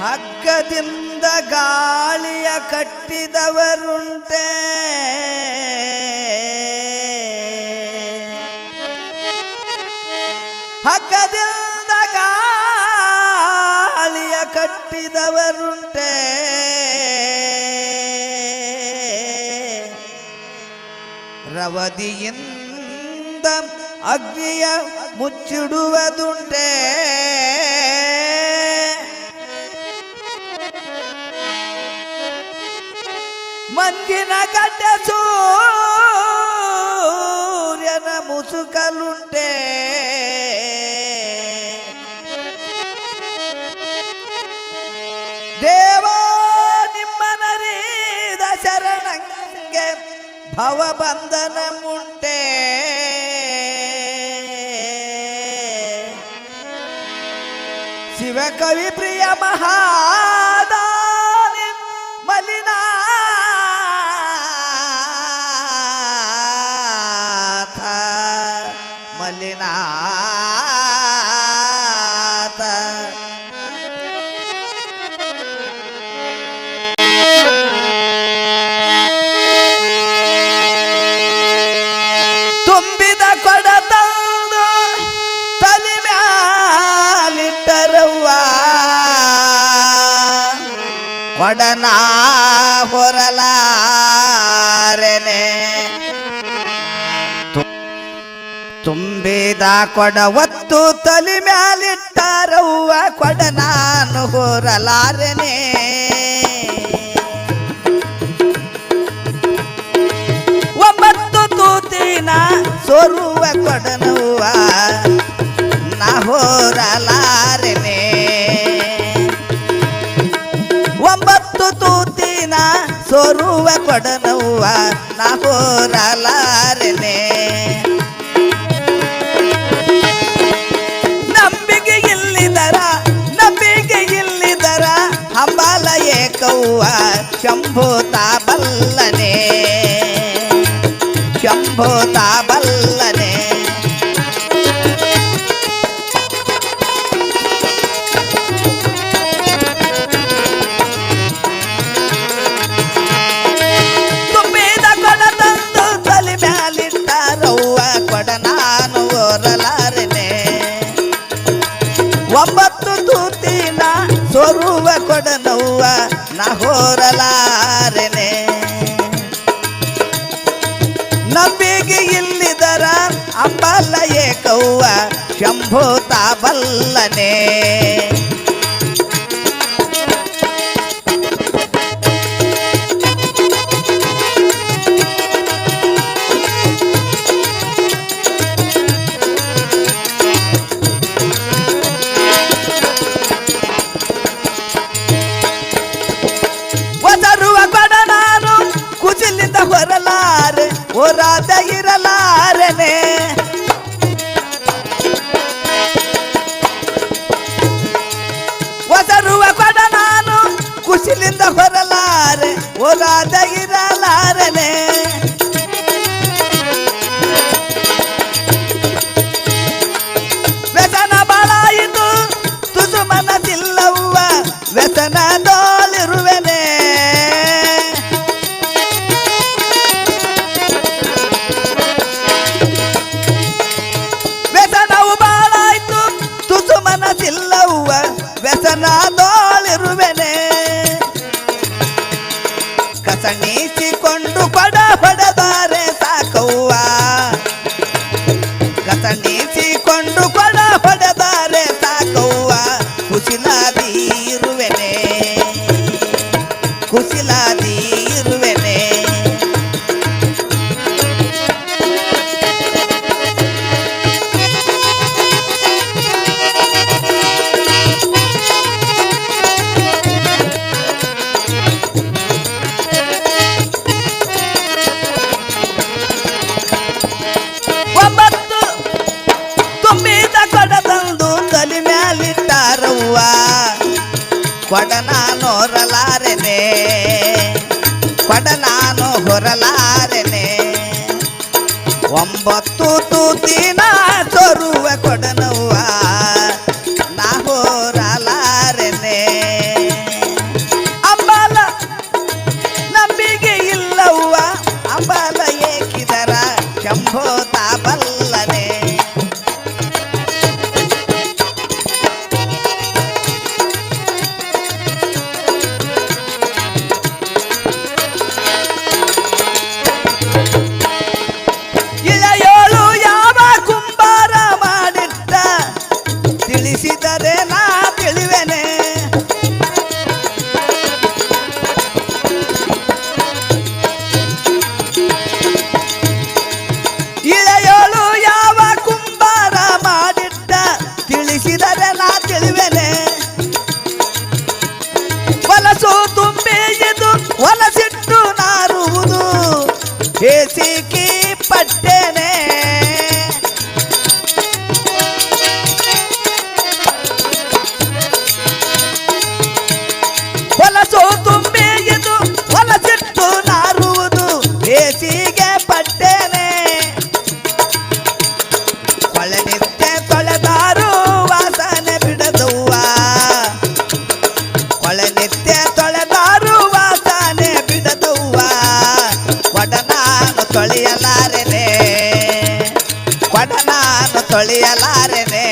ಹಗ್ಗದಿಂದ ಗಾಳಿಯ ಕಟ್ಟಿದವರುಂಟೆ ಹಗ್ಗದಿಂದ ಗಾಳಿಯ ಕಟ್ಟಿದವರುಂಟೆ ರವದಿಯಿಂದ ಅಗ್ನಿಯ ಮುಚ್ಚಿಡುವುದುಂಟೆ మంగిన గడ్డ సూర్యన ముసుకలుంటే. దేవా భవబంధనముంటే. శివకవి ప్రియ మహా ಕೊಡನ ಹೊರಲಾರೆನೆ. ತುಂಬಿದ ಕೊಡ ಒತ್ತು ತಲೆ ಮ್ಯಾಲಿಟ್ಟಾರವ್ವ ಕೊಡ ನಾನು ಹೊರಲಾರೆನೆ. ಒಂಬತ್ತು ತೂತಿನ ಸೋರುವ ಕೊಡನವ್ವ ಕೊಡನವ್ವ ನಾ ಹೋರಲಾರೆನೆ. ನಂಬಿಕೆ ಇಲ್ಲಿದರ ನಂಬಿಕೆ ಇಲ್ಲಿದರ ಹಂಬಾಲ ಏಕವ್ವ ಶಂಭು ತಾಬಲ್ಲನೆ. ಶಂಭು ತಾಬಲ್ಲನೆ. ಹೋರಲಾರೆನೆ. ನಂಬಿಗೆ ಇಲ್ಲಿದರ ಅಂಬಲ್ಲ ಏಕವ್ವ ಶಂಭು ತಾಬಲ್ಲನೆ ಕುಜಿಲಿಂದ ಹೊರಲಾರೆ ಹೊರಾದ ಇರಲಾರೆನೆ ಒದರುವ ಕೊಡ ನಾನು ಕುಶಿಲಿಂದ ಹೊರಲಾರೆ ಹೊರಾದ ಇರಲಾರೆನೆ ಕೊಡ ನಾನು ಹೊರಲಾರೆನೆ. ಒಂಬತ್ತು ತೂತಿನ ತೊಳೆಯಲಾರೆನೆ.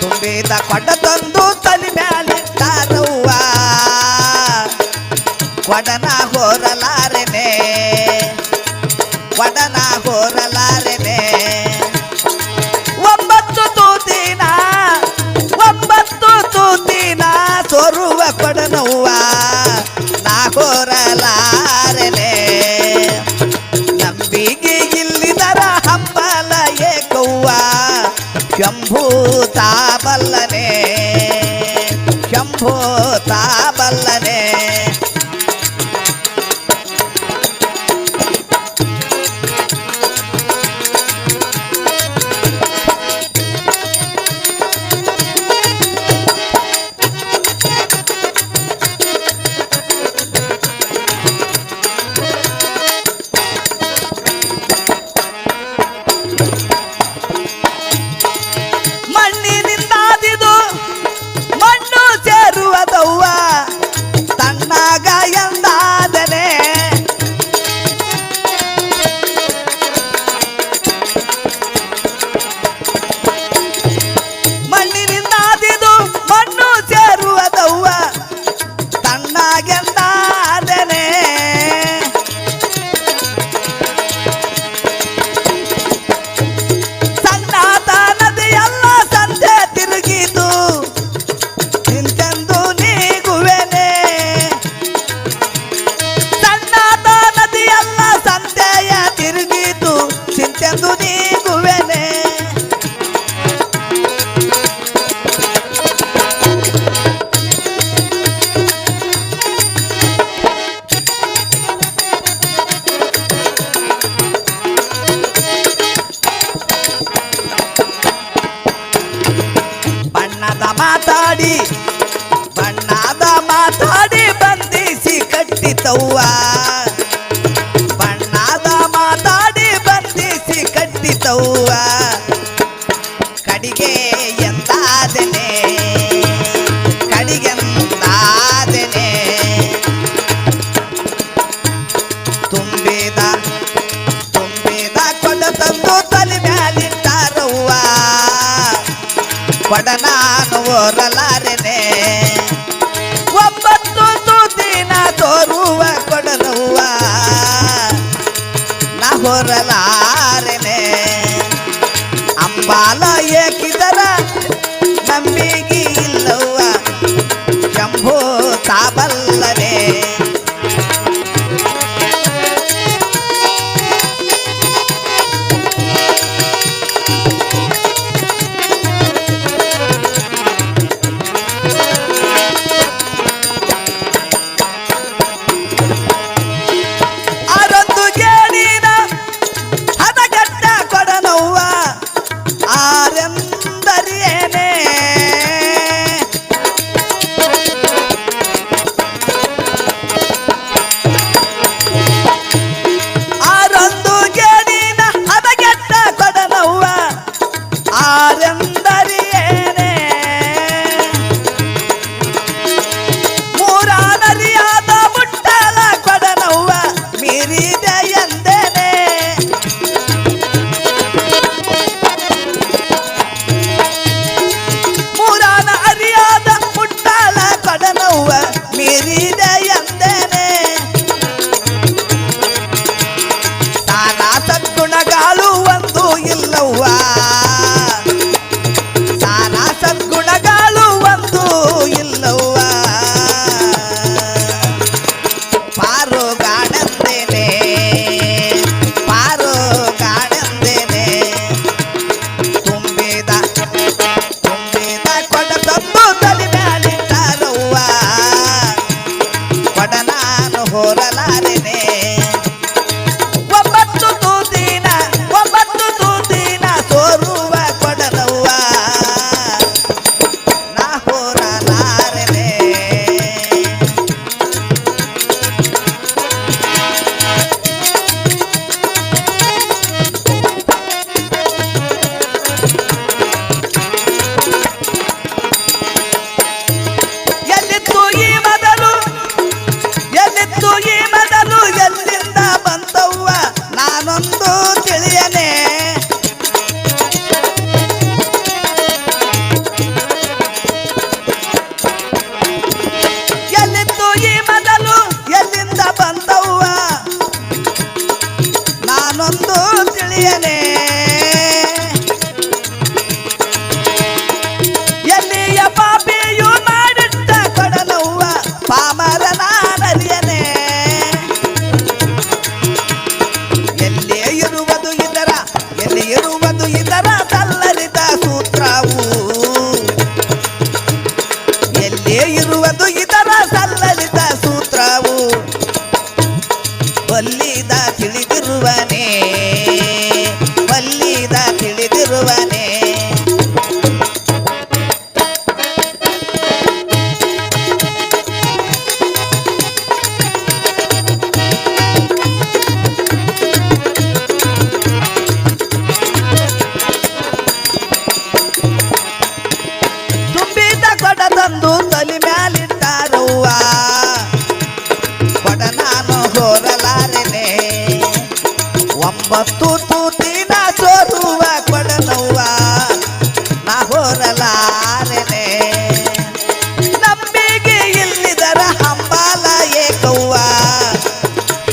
ತುಂಬಿದ ಕೊಡ ತಂದು ತಲೆ ಮ್ಯಾಲೆ ತಾರವ್ವ. ಕೊಡನ ಹೋರ ¡Vale! ಮಾತಾಡಿ. ಬಣ್ಣದ ಮಾತಾಡಿ ಬಂದಿಸಿ ಕಟ್ಟಿತವ್ವ. ಬಣ್ಣದ ಮಾತಾಡಿ ಬಂಧಿಸಿ ಕಟ್ಟಿತವ್ವ. ಕಡಿಗೆ ಎಂದಾದನೆ. ಕಡಿಗೆಂದಾದನೆ ತುಂಬಿದ ತುಂಬಿದ ಕೊಡ ತಂದು ತಲೆ ಮ್ಯಾಲಿಟ್ಟಾರವ್ವ. ಕೊಡನ ಬರಲ್ಲ আনন্দ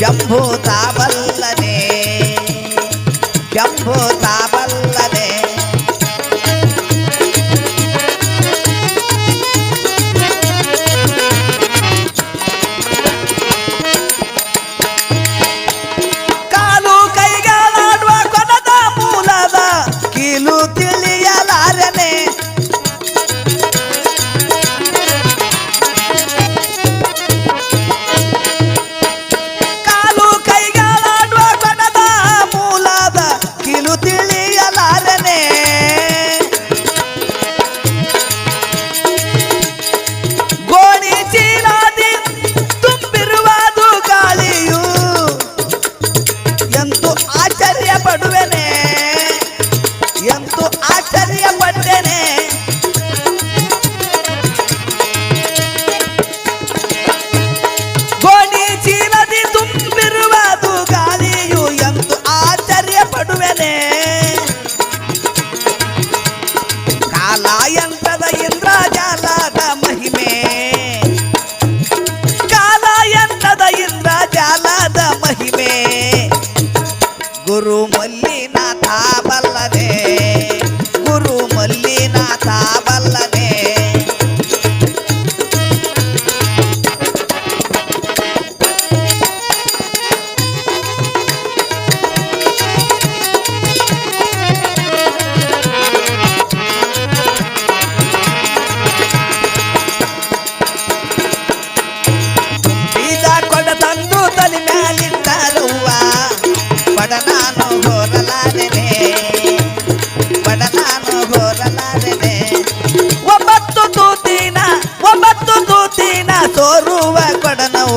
శంభో తాబల్లనే శంభో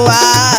I